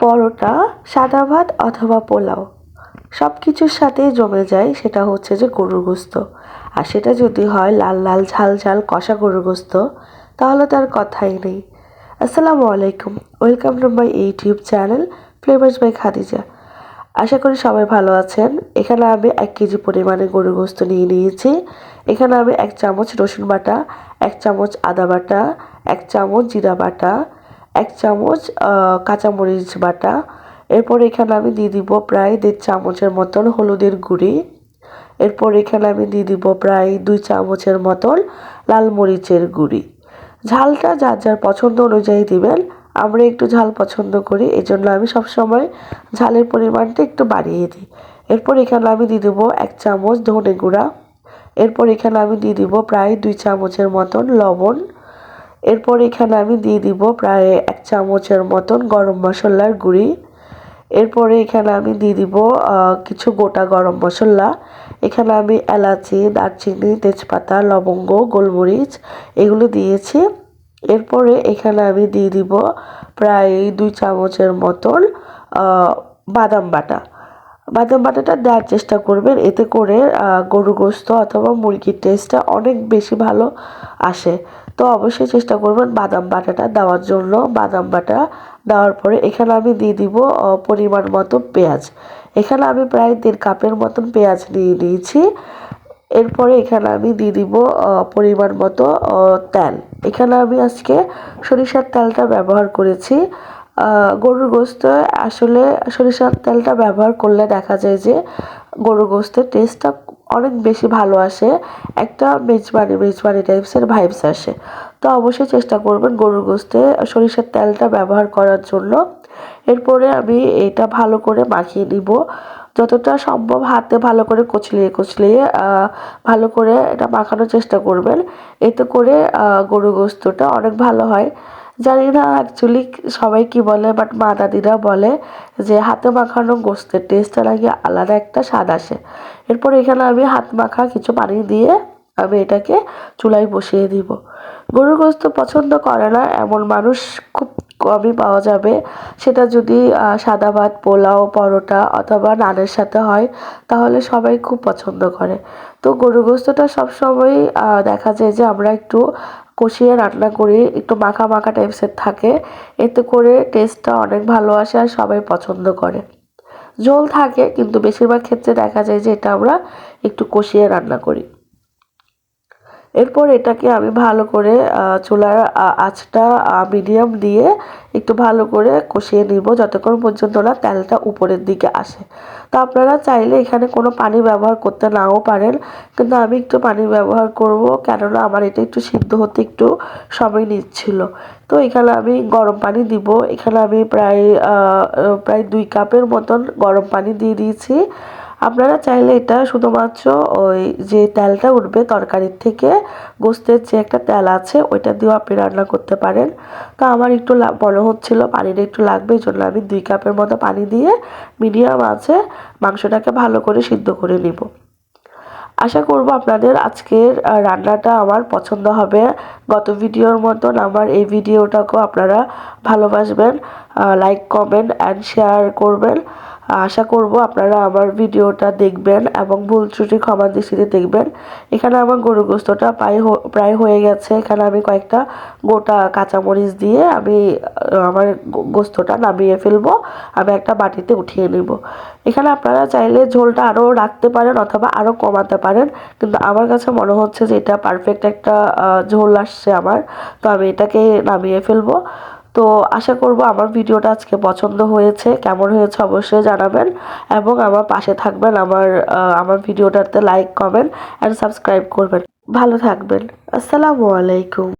পরোটা, সাদা ভাত অথবা পোলাও। সব কিছুর সাথেই জমে যায় সেটা হচ্ছে যে গরুর গোস্ত। আর সেটা যদি হয় লাল লাল ঝাল ঝাল কষা গরুর গোস্ত, তাহলে তার কথাই নেই। আসসালামু আলাইকুম, welcome to my YouTube channel flavours by Khadija. আশা করি সবাই ভালো আছেন। এখানে আমি এক কেজি পরিমাণে গরুর গোস্ত নিয়ে নিয়েছি। এখানে আমি এক চামচ রসুন বাটা, এক চামচ আদা বাটা, এক চামচ জিরা বাটা এক চামচ কাঁচামরিচ বাটা। এরপর এখানে আমি দিয়ে দিব প্রায় দেড় চামচের মতন হলুদের গুঁড়ি। এরপর এখানে আমি দিয়ে দিব প্রায় দুই চামচের মতন লাল মরিচের গুঁড়ি। ঝালটা যার যার পছন্দ অনুযায়ী দিবেন। আমরা একটু ঝাল পছন্দ করি এই জন্য আমি সবসময় ঝালের পরিমাণটা একটু বাড়িয়ে দিই। এরপর এখানে আমি দিয়ে দেবো এক চামচ ধনে গুঁড়া। এরপর এখানে আমি দিয়ে দিব প্রায় দুই চামচের মতন লবণ। এরপর এখানে আমি দিয়ে দিব প্রায় এক চামচের মতন গরম মশলার গুঁড়ি। এরপরে এখানে আমি দিয়ে দিব কিছু গোটা গরম মশলা। এখানে আমি এলাচি, দারচিনি, তেজপাতা, লবঙ্গ, গোলমরিচ এগুলো দিয়েছি। এরপরে এখানে আমি দিয়ে দিব প্রায় দুই চামচের মতন বাদাম বাটা। বাদাম বাটাটা দেওয়ার চেষ্টা করবেন, এতে করে গরু গোস্ত অথবা মুরগির টেস্টটা অনেক বেশি ভালো আসে। তো অবশ্যই চেষ্টা করবেন বাদাম বাটাটা দেওয়ার জন্য। বাদাম বাটা দেওয়ার পরে এখানে আমি দিয়ে দিব পরিমাণ মতো পেঁয়াজ। এখানে আমি প্রায় দেড় কাপের মতন পেঁয়াজ নিয়ে নিয়েছি। এরপরে এখানে আমি দিয়ে দিব পরিমাণ মতো তেল। এখানে আমি আজকে সরিষার তেলটা ব্যবহার করেছি। গরুর গোস্ত আসলে সরিষার তেলটা ব্যবহার করলে দেখা যায় যে গরুর গোস্তের টেস্টটা অনেক বেশি ভালো আসে। একটা মেজবানি মেজবানি টাইপসের ভাইবস আসে। তো অবশ্যই চেষ্টা করবেন গরুর গোস্তে সরিষার তেলটা ব্যবহার করার জন্য। এরপরে আমি এটা ভালো করে মাখিয়ে নিব। যতটা সম্ভব হাতে ভালো করে কচলিয়ে কচলিয়ে ভালো করে এটা মাখানোর চেষ্টা করবেন। এতে করে গরু গোস্তটা অনেক ভালো হয়। জানি না অ্যাকচুয়ালি সবাই কি বলে বাট মা দাদিরা বলে যে হাতে মাখানো গোস্তের টেস্টটা নাকি আলাদা একটা স্বাদ আসে। এরপর এখানে আমি হাত মাখা কিছু পানি দিয়ে আমি এটাকে চুলায় বসিয়ে দিব। গরুর গোস্ত পছন্দ করে না, এমন মানুষ খুব কমই পাওয়া যাবে। সেটা যদি সাদা ভাত, পোলাও, পরোটা অথবা নানের সাথে হয়, তাহলে সবাই খুব পছন্দ করে। তো গরুর গোস্তটা সবসময় দেখা যায় যে আমরা একটু কষিয়ে রান্না করি, একটু মাখা মাখা টাইপসের থাকে। এতে করে টেস্টটা অনেক ভালো আসে আর সবাই পছন্দ করে। ঝোল থাকে, কিন্তু বেশিরভাগ ক্ষেত্রে দেখা যায় যে এটা আমরা একটু কষিয়ে রান্না করি। এরপর এটাকে আমি ভালো করে চুলার আঁচটা মিডিয়াম দিয়ে একটু ভালো করে কষিয়ে নিব। যতক্ষণ পর্যন্ত না তেলটা উপরের দিকে আসে। তো আপনারা চাইলে এখানে কোনো পানি ব্যবহার করতে নাও পারেন। কিন্তু আমি একটু পানি ব্যবহার করব, কেননা আমার এটা একটু সিদ্ধ হতে একটু সময় নিচ্ছিল। তো এখানে আমি গরম পানি দিব। এখানে আমি প্রায় প্রায় দুই কাপের মতন গরম পানি দিয়ে দিয়েছি। আপনারা চাইলে এটা শুধুমাত্র ওই যে তেলটা উঠবে তরকারির থেকে, গোস্তের যে একটা তেল আছে, ওইটা দিয়েও আপনি রান্না করতে পারেন। তো আমার একটু মনে হচ্ছিল পানিটা একটু লাগবে এই জন্য আমি দুই কাপের মতো পানি দিয়ে মিডিয়াম আছে, মাংসটাকে ভালো করে সিদ্ধ করে নিব। আশা করব আপনাদের আজকের রান্নাটা আমার পছন্দ হবে। গত ভিডিওর মতন আমার এই ভিডিওটাকেও আপনারা ভালোবাসবেন। লাইক কমেন্ট অ্যান্ড শেয়ার করবেন। আশা করব আপনারা আমার ভিডিওটা দেখবেন এবং ভুল ত্রুটি ক্ষমা দৃষ্টিতে দেখবেন। এখানে আমার গরু গোস্তটা প্রায় প্রায় হয়ে গেছে। এখানে আমি কয়েকটা গোটা কাঁচামরিচ দিয়ে আমি আমার গোস্তটা নামিয়ে ফেলব। আমি একটা বাটিতে উঠিয়ে নেব। এখানে আপনারা চাইলে ঝোলটা আরও রাখতে পারেন অথবা আরও কমাতে পারেন। কিন্তু আমার কাছে মনে হচ্ছে যে এটা পারফেক্ট একটা ঝোল আসছে আমার। তো আমি এটাকে নামিয়ে ফেলব। তো আশা করব আমার ভিডিওটা আজকে পছন্দ হয়েছে। কেমন হয়েছে অবশ্যই জানাবেন এবং আমার পাশে থাকবেন আমার আমার ভিডিওটাতে লাইক কমেন্ট অ্যান্ড সাবস্ক্রাইব করবেন। ভালো থাকবেন। আসসালামু আলাইকুম।